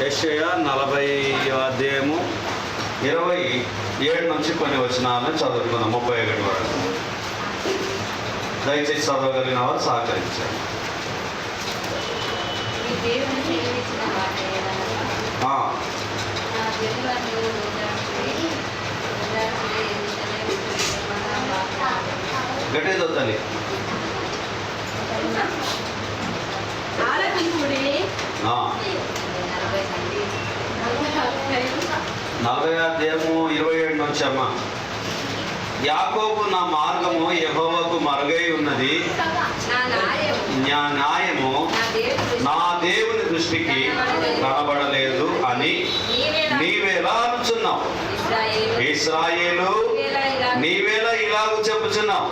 యెషయా నలభై అధ్యాయము ఇరవై ఏడు నుంచి కొన్ని వచనాలను చదువుకుందాం ముప్పై ఒకటి వరకు. దయచేసి చదవగలిగిన వారు సహకరించారు దేవుని సేవించిన నలభై అధ్యాయము ఇరవై ఏడు నుంచి అమ్మ. యాకోబు నా మార్గము యహోవకు మరుగై ఉన్నది. నా న్యాయము నా దేవుని దృష్టికి కనబడలేదు అని నీవేలా అనుచున్నావు. ఇస్రాయేలు నీవేలా ఇలాగూ చెప్పుచున్నావు.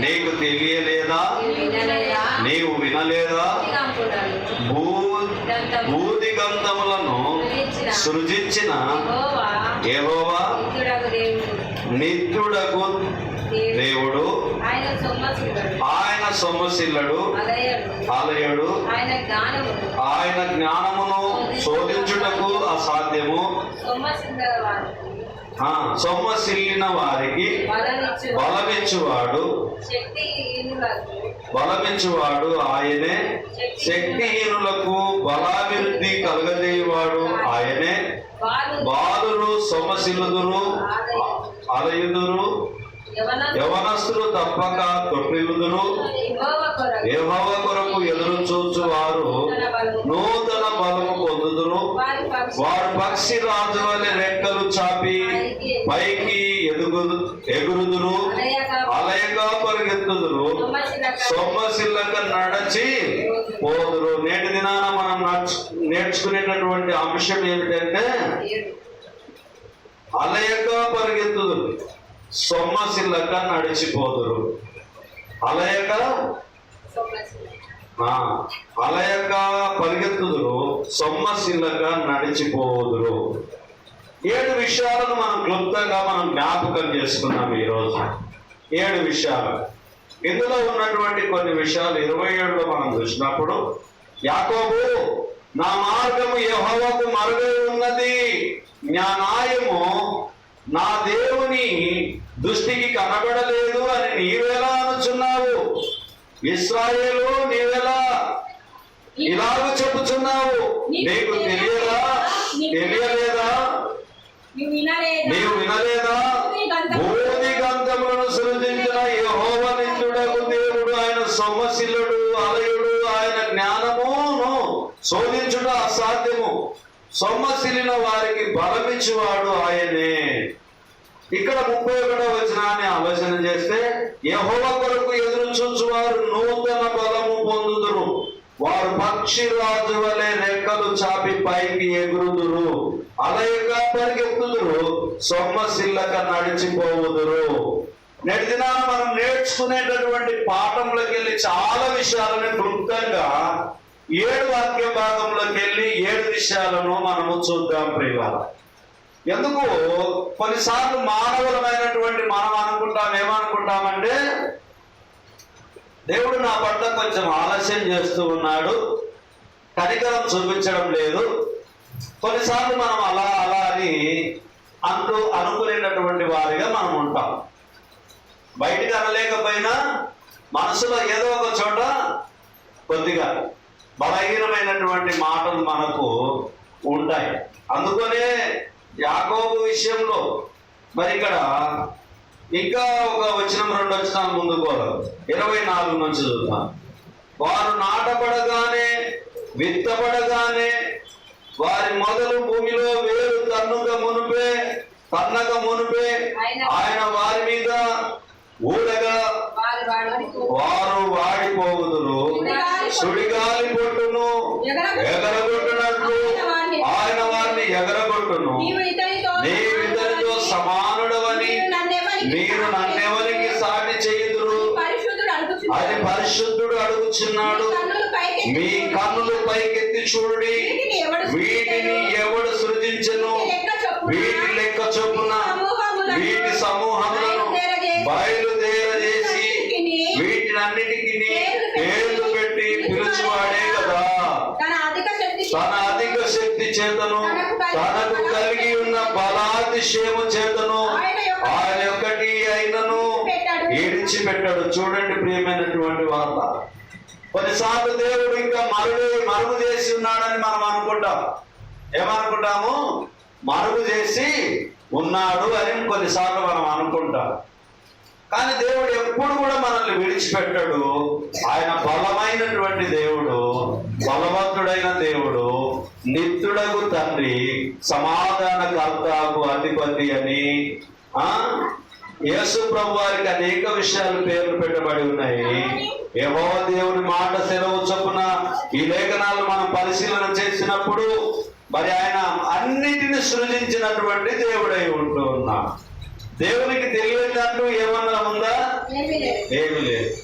నీకు తెలియలేదా? నీవు వినలేదా? నీవు వినలేదా పూర్తిగా అంటున్నాడు. భూ భూదిగంధములను సృజించిన యెహోవా యెహోవా నిత్యుడగు దేవుడు. ఆయన సొమ్మశిల్లడు. ఆలయుడు. ఆయన జ్ఞానము ఆయన జ్ఞానమును శోధించుటకు అసాధ్యము. సొమ్మసిల్లిన వారికి బలమిచ్చువాడు. బలమిచ్చువాడు ఆయనే. శక్తిహీనులకు బలాభివృద్ధి కలగజేయవాడు ఆయనే. వారు బాలురు సొమ్మసిల్లుదురు అలయుదురు యవనస్తులు తప్పక తొట్టిల్లుదురు విభవ కొరకు ఎదురు చూచు వారు నూతన బలము పొందుదురు. పక్షి వారు పక్షి రాజు వలె రెక్కలు చాపి పైకి ఎదుగు ఎగురుదురు అలయగా పరిగెత్తుదురు సొమ్మశిల్లక నడచి పోదురు. నేటి దినాన మనం నడుచు- నేర్చుకునేటటువంటి అంశం ఏమిటంటే అలయగా పరిగెత్తుదురు సొమ్మశిల్లక నడిచిపోదురు అలయగా ఆ, అలయక పరిగెత్తుదురు సొమ్మశిల్లక నడిచిపోదురు ఏడు విషయాలను మనం క్లుప్తంగా మనం జ్ఞాపకం చేసుకున్నాం ఈరోజు ఏడు విషయాలు. ఇందులో ఉన్నటువంటి కొన్ని విషయాలు ఇరవై ఏడులో మనం చూసినప్పుడు యాకోబు నా మార్గము యహోవకు మరుగై ఉన్నది. నా న్యాయము నా దేవుని దృష్టికి కనబడలేదు అని నీవెలా అనుచున్నావు? ఇస్రాయేలు నీవెలా ఇలాగ చెప్పుచున్నావు? నీకు తెలియదా? తెలియలేదా? నీవు వినలేదా? భూమి గంధములను సృజించిన యెహోవ నిత్యుడకు దేవుడు ఆయన సొమ్మశిల్లుడు అలయుడు ఆయన జ్ఞానమును శోధించుట అసాధ్యము. సొమ్మశిలిన వారికి బలమిచ్చువాడు ఆయనే. ఇక్కడ ముప్పై ఒకటో వచనాన్ని ఆలోచన చేస్తే యెహోవ కొరకు ఎదురు చూచువారు నూతన బలము పొందుదురు. వారు పక్షి రాజు వలె రెక్కలు చాపి పైకి ఎగురుదురు. అలయగా పరిగెత్తుదురు సొమ్మశిల్లక నడిచిపోవుదురు. నేటి దినాన మనం నేర్చుకునేటటువంటి పాఠంలోకి వెళ్ళి చాలా విషయాలను క్లుప్తంగా ఏడు వాక్య భాగంలోకి వెళ్ళి ఏడు విషయాలను మనము చూద్దాం ప్రియుల ఎందుకు? కొన్నిసార్లు మానవులమైనటువంటి మనం అనుకుంటాం ఏమనుకుంటామంటే దేవుడు నా పట్ల కొంచెం ఆలస్యం చేస్తూ ఉన్నాడు కనికరం చూపించడం లేదు. కొన్నిసార్లు మనం అలా అలా అని అంటూ అనుకునేటటువంటి వారిగా మనం ఉంటాం. బయటికి అనలేకపోయినా మనసులో ఏదో ఒక చోట కొద్దిగా బలహీనమైనటువంటి మాటలు మనకు ఉంటాయి. అందుకనే యాకోబు విషయంలో మరి ఇక్కడ ఇంకా ఒక వచ్చిన రెండు వచ్చిన ముందు ఇరవై నాలుగు నుంచి చూద్దాం. వారు నాటపడగానే విత్తపడగానే వారి మొదలు భూమిలో వేరు తన్నుక మునుపే తన్నక మునుపే ఆయన వారి మీద ఊడగా వారు వాడు వారు వాడిపోవుదురు. సుడిగాలి పొట్టును ఎగరగొట్టినట్లు ఆయన వారిని. ఎగరగొట్టును. నీవు ఇతనితో సమానుడవని. మీరు నన్నెవరికి మీరు నన్నెవరికి సాటి చేయుదురు పరిశుద్ధుడు అది పరిశుద్ధుడు అడుగుచున్నాడు. మీ కన్నులు పైకెత్తి చూడండి. వీటిని ఎవడు వీటిని సృజించను? వీటి లెక్క చొప్పున వీటి సమూహములను బయలుదేరజేసి వీటినన్నిటికిని వీటినన్నిటికి పేర్లు పెట్టి పిలుచువాడే కదా. తన అధిక శక్తి తన అధిక శక్తి చేతను తనకు కలిగి ఉన్న బలాతిశయము చేతను ఏడిచిపెట్టాడు చూడండి ప్రియమైనటువంటి వార్త. కొన్నిసార్లు దేవుడు ఇంకా మరుగు మరుగు చేసి ఉన్నాడని మనం అనుకుంటాం. ఏమనుకుంటాము? మరుగు చేసి ఉన్నాడు అని కొన్నిసార్లు మనం అనుకుంటాం. కానీ దేవుడు ఎప్పుడు కూడా మనల్ని విడిచిపెట్టడు. ఆయన బలమైనటువంటి దేవుడు బలవంతుడైన దేవుడు నిత్యుడగు తండ్రి సమాధాన కర్తకు అధిపతి అని ఆ? యేసు ప్రభు వారికి అనేక విషయాలు పేర్లు పెట్టబడి ఉన్నాయి. ఏవో దేవుని మాట సెలవు చొప్పున ఈ లేఖనాలు మనం పరిశీలన చేసినప్పుడు మరి ఆయన అన్నిటిని సృజించినటువంటి దేవుడై ఉంటూ ఉన్నాడు. దేవునికి తెలియదంటూ ఏమన్నా ఉందా? ఏమీ లేదు. ఏమి లేదు.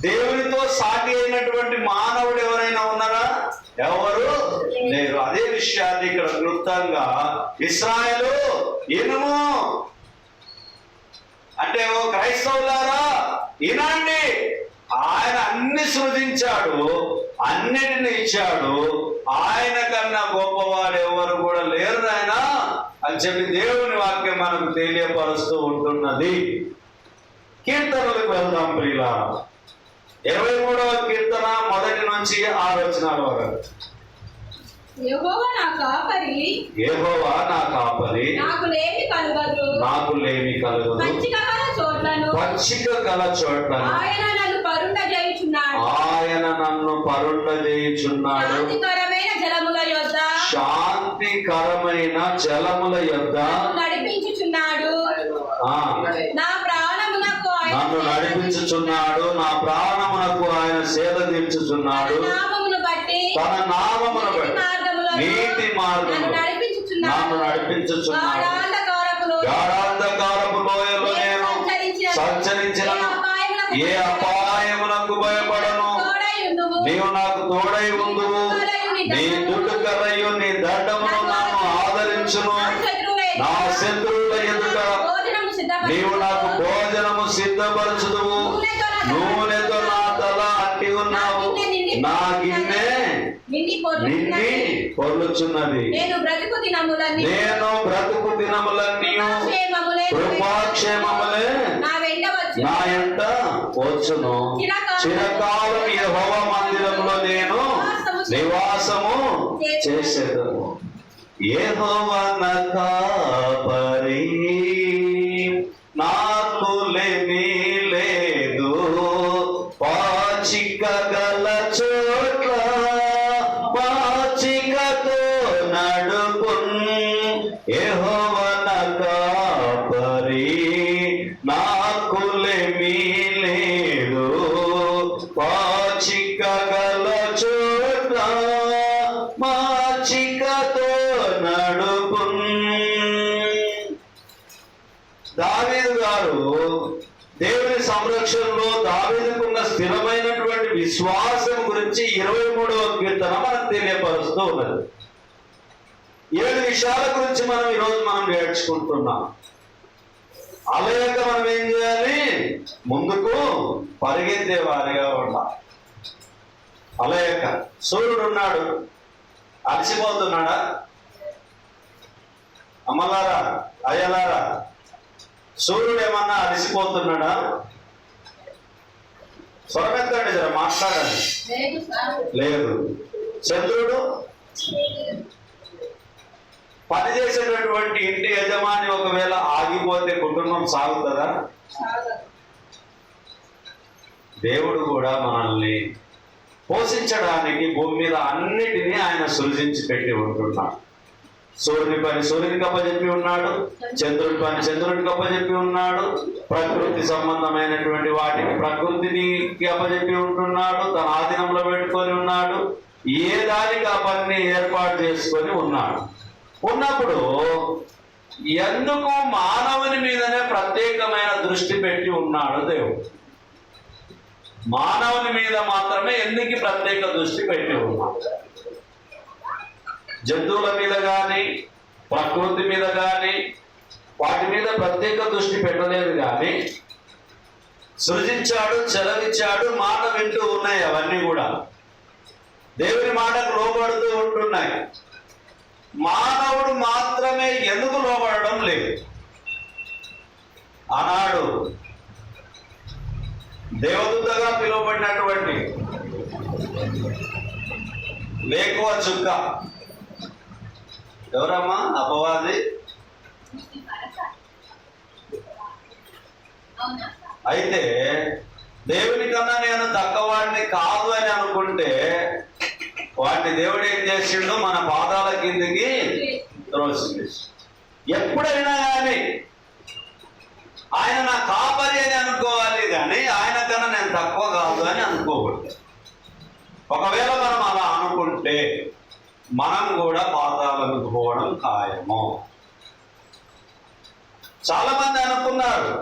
దేవునితో సాటి అయినటువంటి మానవుడు ఎవరైనా ఉన్నారా? ఎవరు? లేరు. అదే విషయాన్ని ఇక్కడ క్లుప్తంగా ఇస్రాయలు ఇనుము అంటే ఓ క్రైస్తవులారా ఇలాంటి ఆయన అన్ని సృజించాడు అన్నిటిని ఇచ్చాడు ఆయన కన్నా గొప్పవాడు ఎవరు కూడా లేరు ఆయన అని చెప్పి దేవుని వాక్యం మనకు తెలియపరుస్తూ ఉంటున్నది. కీర్తనలకు వెళ్దాం ప్రియులా ఇరవై మూడవ కీర్తన మొదటి నుంచి ఆలోచన వరకు. యెహోవా నా కాపరి. ఏహోవా నా కాపరి. నాకు లేమి కలగదు. నాకు లేమి కలగదు. పచ్చిక గల చోట్లను. పచ్చిక గల చోట్లను. ఆయన నన్ను పరుండ చేయుచున్నాడు ఆయన నన్ను పరుండ చేయుచున్నాడు శాంతికరమైన జలముల యొద్ద. శాంతికరమైన జలముల యొద్ద. నన్ను నడిపించుచున్నాడు. ఆ, నా ప్రాణమునకు ఆయన నన్ను నడిపించుచున్నాడు. నా ప్రాణమునకు ఆయన సేద తీర్చుచున్నాడు. తన నామమును బట్టి నీతి నడిపించుచున్నాడు నన్ను నడిపించుచున్నాడు గాఢాంధకారపు లోయలో నేను సంచరించిన ఏ అపాయమునకు భయపడను. నీవు నాకు తోడై ఉందువు నీ దుడ్డు కర్రయు నీ దండమును నన్ను ఆదరించును. నా శత్రువుల ఎదుట. నీవు నాకు భోజనము సిద్ధపరచుదువు. నూనెతో నా తల అంటి ఉన్నావు. నా గిన్నె పొర్లుచున్నది. నేను బ్రతుకు దినములన్నీ నేను బ్రతుకు దినములన్నీ కృపాక్షేమములే కృపాక్షేమములే నా వెంట వచ్చు నా ఎంట వచ్చును. చిరకాలం యెహోవా మందిరంలో నేను నివాసము చేసేదను. యెహోవా నా కాపరి పాచిక గల చోట్ల మాచికతో నడుపు. దావీదు గారు దేవుని సంరక్షణలో దావీదుకున్న స్థిరమైనటువంటి విశ్వాసం గురించి ఇరవై మూడవ కీర్తన మనం తెలియపరుస్తూ ఉన్నది. ఏడు విషయాల గురించి మనం ఈరోజు మనం నేర్చుకుంటున్నాం. అలయక మనం ఏం చేయాలి? ముందుకు పరిగెత్తే వారిగా ఉండాలి. అలయక సూర్యుడు ఉన్నాడు అలసిపోతున్నాడా? అమ్మలారా అయ్యలారా సూర్యుడు ఏమన్నా అలసిపోతున్నాడా? స్వరమెత్తండి జర మాట్లాడండి. లేదు. చంద్రుడు పని చేసేటటువంటి ఇంటి యజమాని ఒకవేళ ఆగిపోతే కుటుంబం సాగుతుందా. దేవుడు కూడా మనల్ని పోషించడానికి భూమి మీద అన్నిటినీ ఆయన సృజించి పెట్టి ఉంటున్నాడు. సూర్యుని పని సూర్యుని అప్పచెప్పి ఉన్నాడు చంద్రుడి పని చంద్రుడికి అప్పచెప్పి ఉన్నాడు ప్రకృతి సంబంధమైనటువంటి వాటికి ప్రకృతిని అప్పచెప్పి ఉంటున్నాడు తన ఆధీనంలో పెట్టుకొని ఉన్నాడు ఏ దానికి ఆ పనిని ఏర్పాటు చేసుకొని ఉన్నాడు. ఉన్నప్పుడు ఎందుకు మానవుని మీదనే ప్రత్యేకమైన దృష్టి పెట్టి ఉన్నాడు దేవుడు? మానవుని మీద మాత్రమే ఎందుకు ప్రత్యేక దృష్టి పెట్టి జంతువుల మీద కానీ ప్రకృతి మీద కానీ వాటి మీద ప్రత్యేక దృష్టి పెట్టలేదు కానీ సృజించాడు చెలవిచ్చాడు మాట వింటూ ఉన్నాయి అవన్నీ కూడా. దేవుని మాటకు లోబడుతూ ఉంటున్నాయి. మానవుడు మాత్రమే ఎందుకు లోబడడం లేదు? ఆనాడు దేవదూతగా పిలువబడినటువంటి వేకువ చుక్క. ఎవరమ్మా? అపవాది అయితే దేవుని కన్నా నేను తక్కువవాడిని కాదు అని అనుకుంటే వాటిని దేవుడు ఏం చేసిండు? మన పాదాల కిందికి త్రోసింది ఎప్పుడైనా కానీ ఆయన నా కాపరి అని అనుకోవాలి కానీ ఆయన కన్నా నేను తక్కువ కాదు అని అనుకోకూడదు. ఒకవేళ మనం అలా అనుకుంటే మనం కూడా పాతాలకు పోవడం ఖాయము. చాలా మంది అనుకున్నారు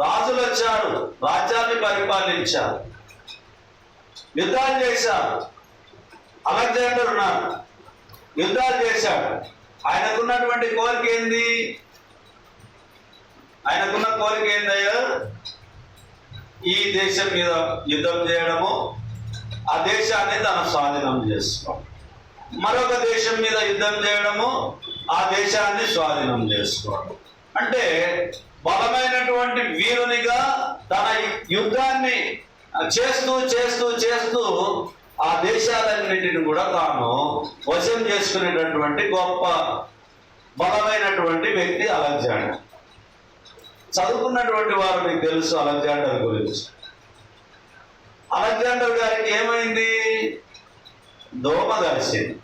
రాజులు వచ్చారు రాజ్యాన్ని పరిపాలించారు యుద్ధాలు చేశారు అలెగ్జాండర్ ఉన్నారు యుద్ధాలు చేశాడు. ఆయనకున్నటువంటి కోరిక ఏంది? ఆయనకున్న కోరిక ఏందయ్యా? ఈ దేశం మీద యుద్ధం చేయడము ఆ దేశాన్ని తన స్వాధీనం చేసుకోవడం. మరొక దేశం మీద యుద్ధం చేయడము ఆ దేశాన్ని స్వాధీనం చేసుకోవడం. అంటే బలమైనటువంటి వీరునిగా తన యుద్ధాన్ని చేస్తూ చేస్తూ చేస్తూ ఆ దేశాలన్నింటిని కూడా తాను వశం చేసుకునేటటువంటి గొప్ప బలమైనటువంటి వ్యక్తి అలెగ్జాండర్. చదువుకున్నటువంటి వారు మీకు తెలుసు అలెగ్జాండర్ గురించి. అలెగ్జాండర్ గారికి ఏమైంది? దోమ కలిసింది.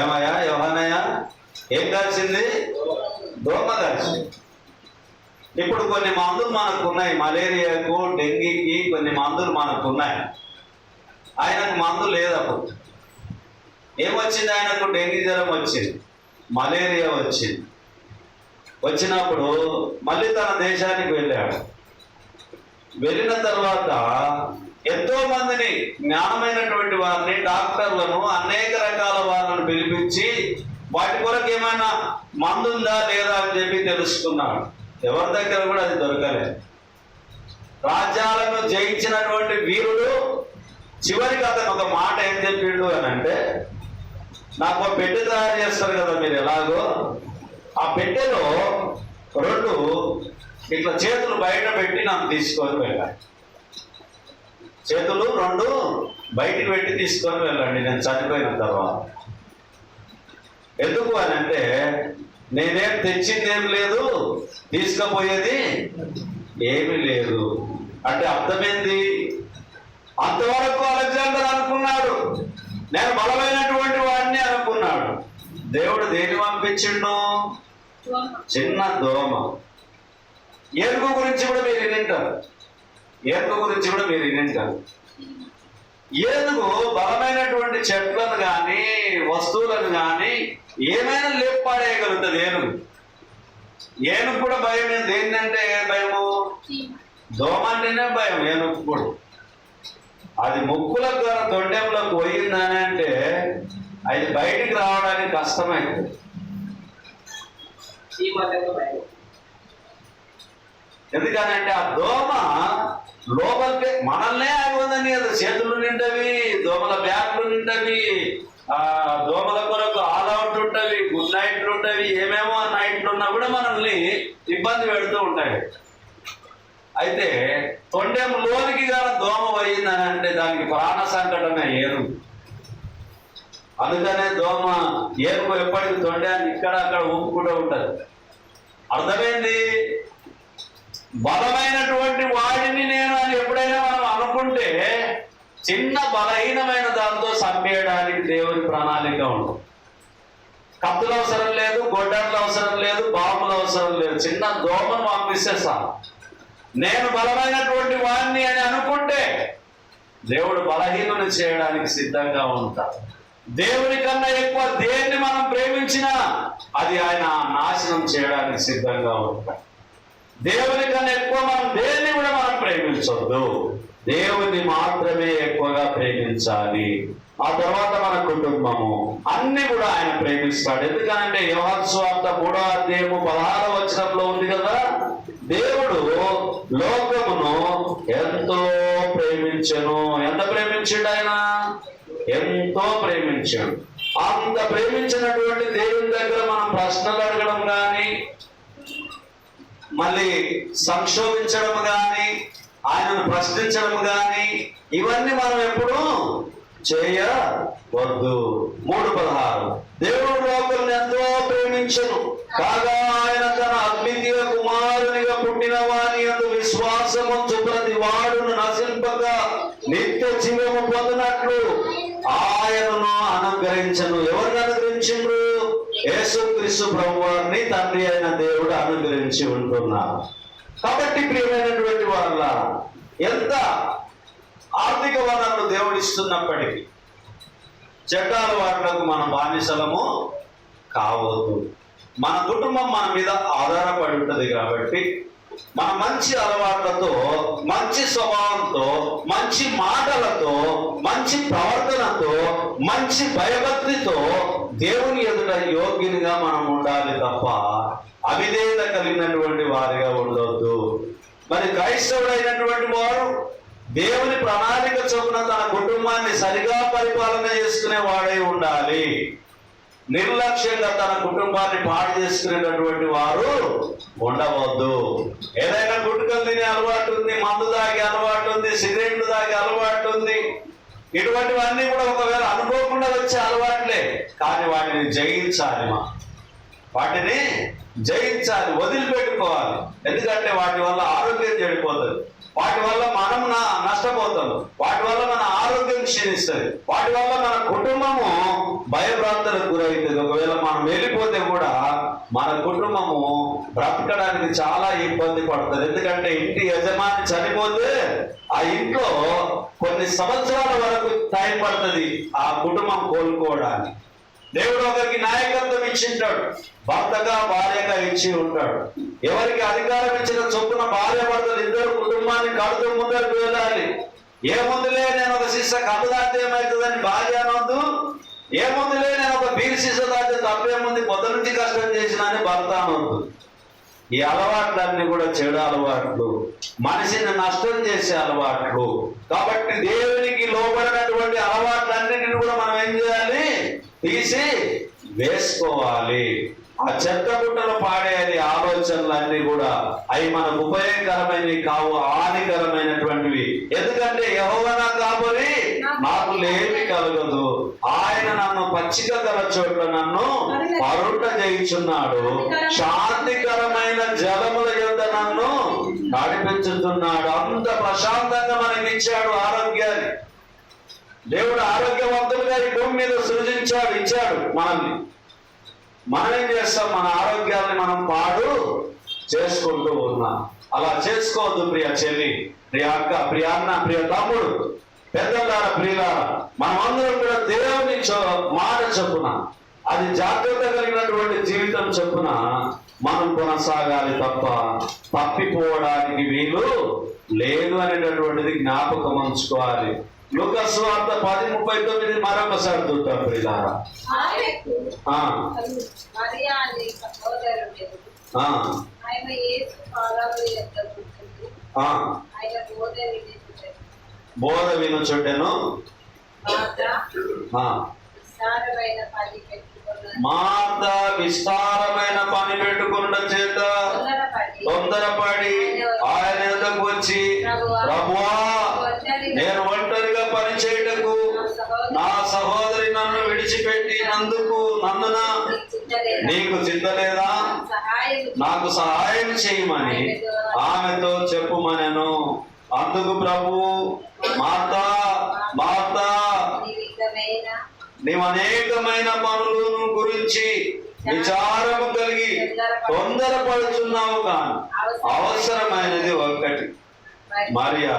ఏమయ్యా యోహనయ్య ఏం కలిసింది? దోమ కలిసింది. ఇప్పుడు కొన్ని మందులు మనకు ఉన్నాయి మలేరియాకు డెంగీకి కొన్ని మందులు మనకు ఉన్నాయి ఆయనకు మందు లేదప్పుడు ఏమొచ్చింది ఆయనకు? డెంగీ జ్వరం వచ్చింది. మలేరియా వచ్చింది. వచ్చినప్పుడు మళ్ళీ తన దేశానికి వెళ్ళాడు. వెళ్ళిన తర్వాత ఎంతో మందిని జ్ఞానమైనటువంటి వారిని డాక్టర్లను అనేక రకాల వారిని పిలిపించి వాటి కొరకు ఏమైనా మందుందా లేదా అని చెప్పి తెలుసుకున్నాడు. ఎవరి దగ్గర కూడా అది దొరకలేదు. రాజ్యాలను జయించినటువంటి వీరుడు చివరికి అతను ఒక మాట ఏం చెప్పిండు అని అంటే నాకు ఒక పెట్టె తయారు చేస్తారు కదా మీరు ఎలాగో? ఆ పెట్టెలో రెండు ఇట్లా చేతులు బయట పెట్టి నన్ను తీసుకొని వెళ్ళాలి. చేతులు రెండు బయటికి పెట్టి తీసుకొని వెళ్ళండి నేను చనిపోయిన తర్వాత. ఎందుకు అని అంటే నేనేం తెచ్చింది ఏం లేదు తీసుకుపోయేది ఏమీ లేదు. అంటే అర్థమైంది? అంతవరకు అలెగ్జాండర్ అనుకున్నాడు. నేను బలమైనటువంటి వాడిని అనుకున్నాడు. దేవుడు దేని పంపించిండు? చిన్న దోమ. ఏనుగు గురించి కూడా మీరు వినింటారు. ఏనుగు గురించి కూడా మీరు వినింటారు. ఏనుగు బలమైనటువంటి చెట్లను కానీ వస్తువులను కానీ ఏమైనా లేపాడేయగలుగుతుంది ఏనుగు. ఏనుగు కూడా భయం ఏంది? ఏంటంటే ఏ భయము? దోమ అంటేనే భయం ఏనుగు కూడా. అది ముక్కుల ద్వారా తొండెంలోకి పోయిందని అంటే అది బయటికి రావడానికి కష్టమైంది ఎందుకనంటే ఆ దోమ లోపలికి మనల్నే ఆగిపోందని కదా చేతులు నిండవి దోమల బ్యాగ్లు నిండవి ఆ దోమల కొరకు ఆల్ అవుట్ ఉంటవి గుడ్ నైట్లు ఉంటవి ఏమేమో నైట్లు ఉన్నా కూడా మనల్ని ఇబ్బంది పెడుతూ ఉంటాయి. అయితే తొండెం లోనికి కానీ దోమ పోయిందని అంటే దానికి ప్రాణ సంకటమే ఏరు అందుకనే దోమ ఏరుకు ఎప్పటికీ తొండాన్ని ఇక్కడ అక్కడ ఊపుకుంటూ ఉంటుంది అర్థమైంది? బలమైనటువంటి వాడిని నేను అని ఎప్పుడైనా మనం అనుకుంటే చిన్న బలహీనమైన దాంతో చంపేయడానికి దేవుని ప్రణాళిక ఉంటుంది కత్తులు అవసరం లేదు గొడ్డర్లు అవసరం లేదు బాంబులు అవసరం లేదు. చిన్న దోమను పంపిస్తే చాలు నేను బలమైనటువంటి వాడిని అని అనుకుంటే దేవుడు బలహీనుని చేయడానికి సిద్ధంగా ఉంటాడు. దేవుని కన్నా ఎక్కువ దేన్ని మనం ప్రేమించినా అది ఆయన నాశనం చేయడానికి సిద్ధంగా ఉంటాడు. దేవుని కన్నా ఎక్కువ మనం దేన్ని కూడా మనం ప్రేమించొద్దు. దేవుని మాత్రమే ఎక్కువగా ప్రేమించాలి. ఆ తర్వాత మన కుటుంబము అన్ని కూడా ఆయన ప్రేమిస్తాడు. ఎందుకంటే యోహాన్ స్వార్థ మూడో అధ్యాయము పదహారో వచనంలో ఉంది కదా? దేవుడు లోకమును ఎంతో ప్రేమించను. ఎంత ప్రేమించాడు ఆయన? ఎంతో ప్రేమించాడు. అంత ప్రేమించినటువంటి దేవుని దగ్గర మనం ప్రశ్నలు అడగడం కానీ మళ్ళీ సంక్షోభించడం కానీ ఆయనను ప్రశ్నించడం కానీ ఇవన్నీ మనం ఎప్పుడు చేయవద్దు. మూడు పదహారు. దేవుడు లోకల్ని ఎంతో ప్రేమించను. కాగా ఆయన తన అద్వితీయ కుమారునిగా పుట్టిన వాని అందు విశ్వాసము ప్రతి వాడును నశింపక నిత్య జీవము పొందినట్లు అనుగ్రహించను. ఎవరిని అనుగ్రహించిండ్రు? యేసు క్రీస్తు వారిని తండ్రి అయిన దేవుడు అనుగ్రహించి ఉంటున్నారు. కాబట్టి ప్రియమైనటువంటి వాళ్ళ ఎంత ఆర్థిక వనరులు దేవుడిస్తున్నప్పటికీ చట్టాల వాటిలకు మన బానిసలము కావద్దు. మన కుటుంబం మన మీద ఆధారపడి ఉంటుంది కాబట్టి మన మంచి అలవాట్లతో మంచి స్వభావంతో మంచి మాటలతో మంచి ప్రవర్తనతో మంచి భయభక్తితో దేవుని ఎదుట యోగ్యునిగా మనం ఉండాలి తప్ప అవిధేయత కలిగినటువంటి వారిగా ఉండవద్దు మరి క్రైస్తవుడైనటువంటి వారు దేవుని ప్రణాళిక చొప్పున తన కుటుంబాన్ని సరిగా పరిపాలన చేసుకునే వాడై ఉండాలి. నిర్లక్ష్యంగా తన కుటుంబాన్ని పాడు చేసుకునేటటువంటి వారు ఉండవద్దు. ఏదైనా గుట్టుకలు తినే అలవాటు ఉంది మందు తాగే అలవాటు ఉంది సిగరెట్లు తాగే అలవాటు ఉంది. ఇటువంటివన్నీ కూడా ఒకవేళ అనుకోకుండా వచ్చే అలవాట్లే. కానీ వాటిని జయించాలి మా. వాటిని జయించాలి వదిలిపెట్టుకోవాలి. ఎందుకంటే వాటి వల్ల ఆరోగ్యం చెడిపోతుంది. వాటి వల్ల మనం నష్టపోతాము. నష్టపోతాం వాటి వల్ల మన ఆరోగ్యం క్షీణిస్తుంది. వాటి వల్ల మన కుటుంబము భయభ్రాంతులకు గురవుతుంది ఒకవేళ మనం వెళ్ళిపోతే కూడా మన కుటుంబము బ్రతకడానికి చాలా ఇబ్బంది పడుతుంది. ఎందుకంటే ఇంటి యజమాని చనిపోతే ఆ ఇంట్లో కొన్ని సంవత్సరాల వరకు టైం పడుతుంది ఆ కుటుంబం కోలుకోవడానికి దేవుడు ఒకరికి నాయకత్వం ఇచ్చింటాడు. భర్తగా భార్యగా ఇచ్చి ఉంటాడు. ఎవరికి అధికారం ఇచ్చిన చొప్పున భార్య భర్తలు ఇద్దరు కుటుంబాన్ని కడుతూ ముందరకు వెళ్ళాలి. ఏ ముందులే నేను ఒక శిష్య కళ్ళు దాటితే ఏమవుతుందని భార్య అనొద్దు ఏ ముందులే నేను ఒక బీర్ శిష్య దాటితే తప్పేముంది పొద్దు నుంచి కష్టం చేసిన అని భర్త అనొద్దు ఈ అలవాట్లన్నీ కూడా చెడు అలవాట్లు మనిషిని నష్టం చేసే అలవాట్లు. కాబట్టి దేవునికి లోబడినటువంటి అలవాట్లన్నిటిని కూడా మనం ఏం చేయాలి? తీసి వేసుకోవాలి. ఆ చెత్త గుట్టలు పాడేది ఆలోచనలన్నీ కూడా అవి మనకు ఉపయోగకరమైనవి కావు హానికరమైనటువంటివి. ఎందుకంటే యహోవన కాబోని నాకు లేమి కలగదు. ఆయన నన్ను పచ్చిక గల చోట్ల నన్ను పరుట చేయించున్నాడు. శాంతికరమైన జలముల యొద్ద నన్ను నడిపించుతున్నాడు. అంత ప్రశాంతంగా మనకి ఇచ్చాడు ఆరోగ్యాన్ని. దేవుడు ఆరోగ్యవంతులుగా ఈ భూమి మీద సృజించాడు ఇచ్చాడు మనల్ని. మనం ఏం చేస్తాం? మన ఆరోగ్యాన్ని మనం పాడు చేసుకుంటూ ఉన్నాం. అలా చేసుకోవద్దు ప్రియ చెల్లి ప్రియ అక్క ప్రియ అన్న ప్రియ తమ్ముడు. పెద్దలార ప్రియులార మనమందరం కూడా దేవుని మాట చొప్పున అది జాగ్రత్త కలిగినటువంటి జీవితం చొప్పున మనం కొనసాగాలి తప్ప తప్పిపోవడానికి వీలు లేదు అనేటటువంటిది జ్ఞాపకం ఉంచుకోవాలి. లుకస్ వార్త పది ముప్పై తొమ్మిది మరొకసారి చూద్దాం ప్రియులారా. ఆయన యేసు పాదాలు యొక్క కూర్చుంది ఆ. ఆయన బోధ పెట్టుకున్న మార్త విస్తారమైన పని పెట్టుకున్న చేత తొందరపడి. ఆయన ఎదుకు వచ్చి ప్రభువా నేను ఒంటరిగా పని చేయటకు నా సహోదరి నన్ను విడిచిపెట్టి నందుకు నందున నీకు చింతలేదా నాకు సహాయం చేయమని ఆమెతో చెప్పుమనెను. అందుకు ప్రభు మాత మాత నీవు అనేకమైన పనులను గురించి విచారము కలిగి తొందరపడుతున్నావు కాను అవసరమైనది ఒక్కటి మరి మరియా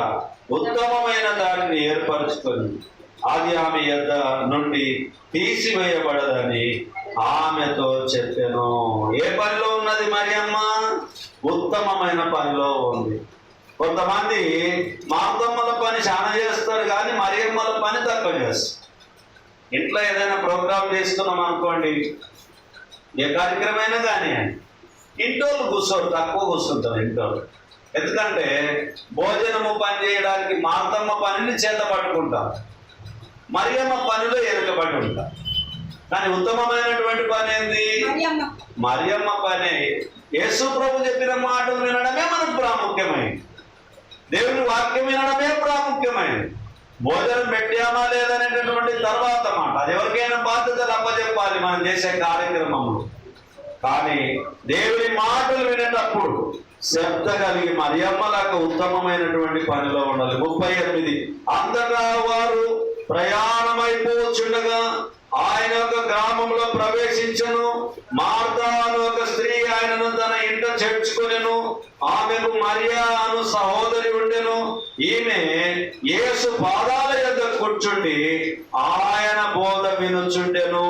ఉత్తమమైన దానిని ఏర్పరచుకొని అది ఆమె యొద్ద నుండి తీసివేయబడదని ఆమెతో చెప్పాను. ఏ పనిలో ఉన్నది మరియమ్మ? ఉత్తమమైన పనిలో ఉంది. కొంతమంది మాతమ్మల పని చాలా చేస్తారు కానీ మరియమ్మల పని తక్కువ చేస్తారు. ఇంట్లో ఏదైనా ప్రోగ్రామ్ చేస్తున్నాం అనుకోండి ఏ కార్యక్రమైనా కానీ ఇంట్లో కూర్చోరు తక్కువ కూర్చుంటారు ఇంట్లో ఎందుకంటే భోజనము పని చేయడానికి మార్తమ్మ పనిని చేత పట్టుకుంటాం. మరియమ్మ పనిలో ఎనుకబడి ఉంటాం. కానీ ఉత్తమమైనటువంటి పని ఏంది? మరియమ్మ. మరియమ్మ పని. యేసు ప్రభు చెప్పిన మాటలు వినడమే మనకు ప్రాముఖ్యమైంది. దేవుని వాక్యం వినడమే ప్రాముఖ్యమైనది భోజనం పెట్టామా లేదనేటటువంటి తర్వాత మాట. అది ఎవరికైనా బాధ్యతలు అప్పచెప్పాలి మనం చేసే కార్యక్రమంలో కానీ దేవుని మాటలు వినేటప్పుడు శ్రద్ధ కలిగి మరియమ్మలకు ఉత్తమమైనటువంటి పనిలో ఉండాలి. ముప్పై ఎనిమిది. అంతటా వారు ప్రయాణమైపోచుండగా ఆయన ఒక గ్రామంలో ప్రవేశించను. మార్తాను ఒక స్త్రీ ఆయనను తన ఇంట చేర్చుకొనెను. ఆమెకు మరియా అను సహోదరి ఉండెను. ఈమె యేసు పాదాల యొద్ద కూర్చుండి ఆయన బోధ వినుచుండెను.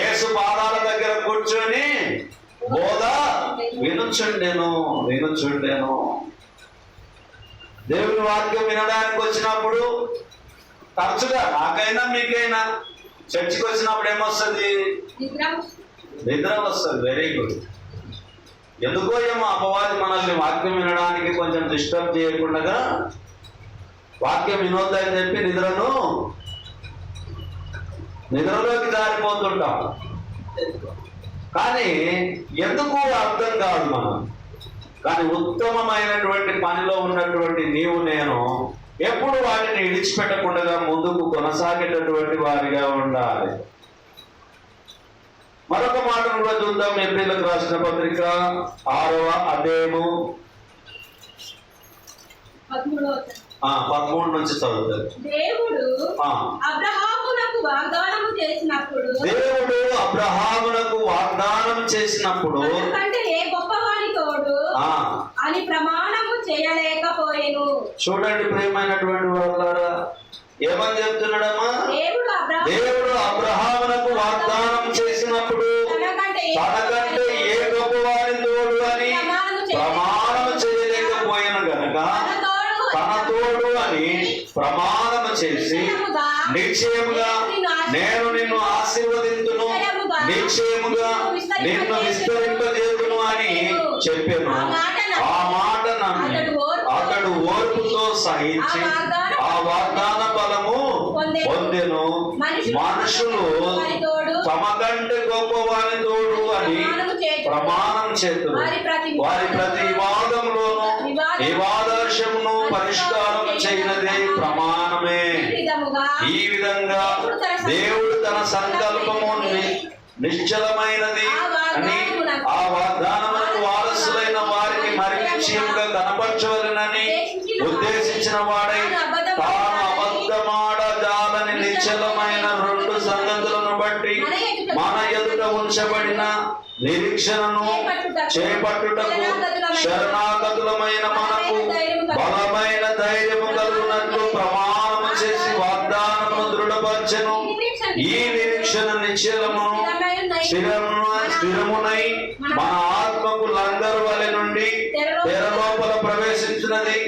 యేసు పాదాల దగ్గర కూర్చొని బోధ వినుచుండెను వినుచుండెను. దేవుని వాక్యం వినడానికి వచ్చినప్పుడు తరచుగా నాకైనా మీకైనా చర్చికి వచ్చినప్పుడు ఏమొస్తుంది? నిద్ర నిద్ర వస్తుంది. వెరీ గుడ్ ఎందుకో ఏమో అపవాది మనల్ని వాక్యం వినడానికి కొంచెం డిస్టర్బ్ చేయకుండా వాక్యం వినొద్దని చెప్పి నిద్రను నిద్రలోకి దారిపోతుంటాం కానీ ఎందుకు అర్థం కాదు మనం. కానీ ఉత్తమమైనటువంటి పనిలో ఉన్నటువంటి నీవు నేను ఎప్పుడు వాటిని విడిచిపెట్టకుండా ముందుకు కొనసాగేటటువంటి వారిగా ఉండాలి. మరొక మాటను కూడా చూద్దాం. ఏప్రిల్కి రాసిన పత్రిక ఆరవ అదేము పదమూడు నుంచి చదువుతారు దేవుడు. అబ్రహామునకు వాగ్దానము చేసినప్పుడు దేవుడు అబ్రహామునకు వాగ్దానం చేసినప్పుడు అంటే ఏ గొప్పవాని తోడు ఆ. అని ప్రమాణము చేయలేకపోయేను. చూడండి ప్రియమైనటువంటి వాళ్ళారా ఏమని చెప్తున్నాడమ్మా? దేవుడు అబ్రహాము దేవుడు అబ్రహామునకు వాగ్దానం చేసినప్పుడు తనకంటే ఏ గొప్పవారి తోడు అని ప్రమాణం చేయలేకపోయిన గనక తన తోడు అని ప్రమాణం చేసి నిశ్చయముగా నేను నిన్ను ఆశీర్వదింతును. నిశ్చయముగా నిన్ను విస్తరింపజేతును అని చెప్పాను. ఆ మాట నమ్మి. అతడు ఓర్పుతో సహించి ఆ వాగ్దాన బలము పొందెను. మనుషులు తమ కంటే గొప్ప వారి తోడు అని ప్రమాణం చేతురు వారి ప్రతి వివాదంలోనూ వివాదాశమును పరిష్కారం చేయనదే ప్రమాణమే. ఈ విధంగా దేవుడు తన సంకల్పము నిశ్చలమైనది అని ఆ వాగ్దానములకు వారసులైన వారికి మరి నిశ్చయముగా కనపరచవలనని ఉద్దేశించిన వాడై తాను నిశ్చలమైన రెండు సంగతులను బట్టి మన ఎదుట ఉంచబడిన నిరీక్షణను చేపట్టుటకు శరణాగతులమైన మనకు బలమైన ధైర్యము కలుగునట్లు ప్రమాణము చేసి వాగ్దానము దృఢపరచెను. ఈ నిరీక్షణ నిశ్చలమును స్థిరమున స్థిరమునై మన ఆత్మకు లంగరు వలె నుండి తెర లోపల ప్రవేశించినది.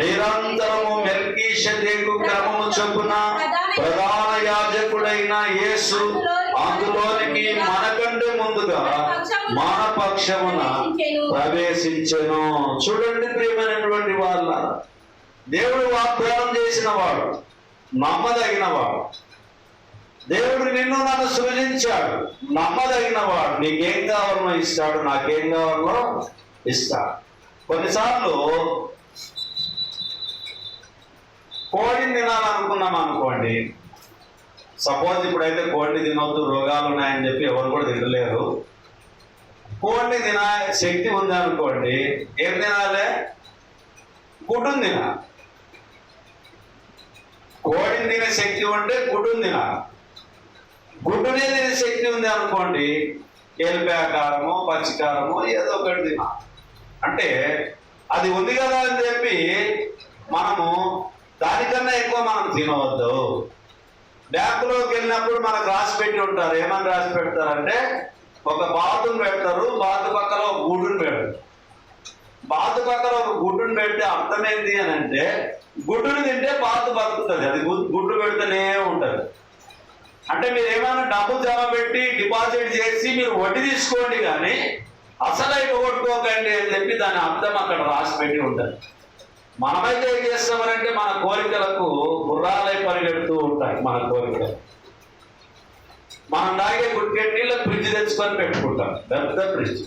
నిరంతరము మెల్కీషదేకు క్రమము చొప్పున ప్రధాన యాజకుడైన యేసు అందులోనికి మనకంటే ముందుగా మన పక్షమున ప్రవేశించెను. చూడండి ప్రియమైనటువంటి వాళ్ళ దేవుడు వాగ్దానం చేసిన వాడు నమ్మదగిన వాడు. దేవుడు నిన్ను నన్ను సృజించాడు నమ్మదగిన వాడు. నీకేం కావాలనో ఇస్తాడు నాకేం కావాలనో ఇస్తాడు. కొన్నిసార్లు కోడిని తినాలనుకున్నాం అనుకోండి. సపోజ్ ఇప్పుడైతే కోడిని తినొద్దు రోగాలు ఉన్నాయని చెప్పి ఎవరు కూడా తినలేరు. కోడిని తిన శక్తి ఉంది అనుకోండి ఏం తినాలి? గుడ్డుని తినాలి. కోడిని తినే శక్తి ఉంటే గుడ్డుని తినాలి. గుడ్డునే తినే శక్తి ఉంది అనుకోండి ఎల్పాకారము పచ్చికారమో ఏదో ఒకటి తినా అంటే అది ఉంది కదా అని చెప్పి మనము దానికన్నా ఎక్కువ మనం తినవద్దు. బ్యాంకులోకి వెళ్ళినప్పుడు మనకు రాసి పెట్టి ఉంటారు. ఏమని రాసి పెడతారంటే ఒక బాతుని పెడతారు బాతు పక్కన ఒక గుడ్డుని పెడతారు. బాతు పక్కన ఒక గుడ్డుని పెడితే అర్థమైంది అని అంటే గుడ్డుని తింటే బాతు బతుకుతుంది. అది గుడ్డు పెడితేనే ఉంటుంది. అంటే మీరు ఏమైనా డబ్బు జమ పెట్టి డిపాజిట్ చేసి మీరు వడ్డీ తీసుకోండి కానీ అసలు కొట్టుకోకండి అని చెప్పి దాని అర్థం అక్కడ రాసి పెట్టి ఉంటుంది మనమైతే ఏం చేస్తామనంటే మన కోరికలకు గుర్రాలై పరిగెడుతూ ఉంటాయి మన కోరికలు. మనం తాగే గుడ్కెట్ నీళ్ళు ఫ్రిడ్జ్ తెచ్చుకొని పెట్టుకుంటాం. పెద్ద ఫ్రిడ్జ్.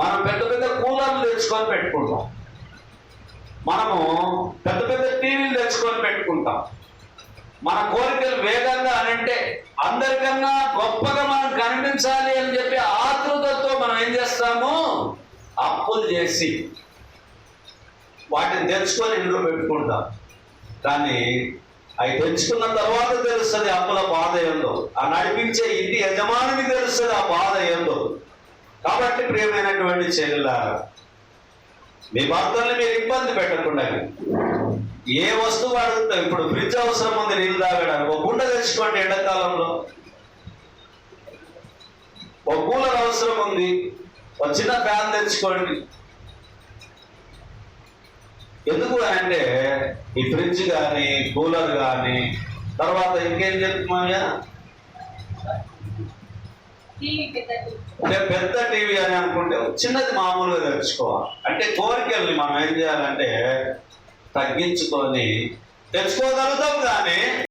మనం పెద్ద పెద్ద కూలర్లు తెచ్చుకొని పెట్టుకుంటాం. మనము పెద్ద పెద్ద టీవీలు తెచ్చుకొని పెట్టుకుంటాం. మన కోరికలు వేగంగా అని అంటే అందరికన్నా గొప్పగా మనం కనిపించాలి అని చెప్పి ఆతృతతో మనం ఏం చేస్తాము? అప్పులు చేసి వాటిని తెచ్చుకొని ఇంట్లో పెట్టుకుంటాం. కానీ అవి తెచ్చుకున్న తర్వాత తెలుస్తుంది అప్పుల బాధ ఏందో. ఆ నడిపించే ఇంటి యజమానికి తెలుస్తుంది ఆ బాధ ఏందో. కాబట్టి ప్రియమైనటువంటి చెల్లారా మీ భర్తల్ని మీరు ఇబ్బంది పెట్టకుండా ఏ వస్తువు అడుగుతాం ఇప్పుడు ఫ్రిడ్జ్ అవసరం ఉంది నీళ్ళు తాగడానికి. ఒక గుండె తెచ్చుకోండి ఎండాకాలంలో. ఒక కూలర్ అవసరం ఉంది ఒక చిన్న ఫ్యాన్ తెచ్చుకోండి ఎందుకు అంటే ఈ ఫ్రిడ్జ్ కానీ కూలర్ కానీ తర్వాత ఇంకేం చెప్తున్నాయా పెద్దది అంటే పెద్ద టీవీ అని అనుకుంటే చిన్నది మామూలుగా తెచ్చుకోవాలి అంటే కోరికల్ని మనం ఏం చేయాలంటే తగ్గించుకొని తెచ్చుకోగలుగుతాం కానీ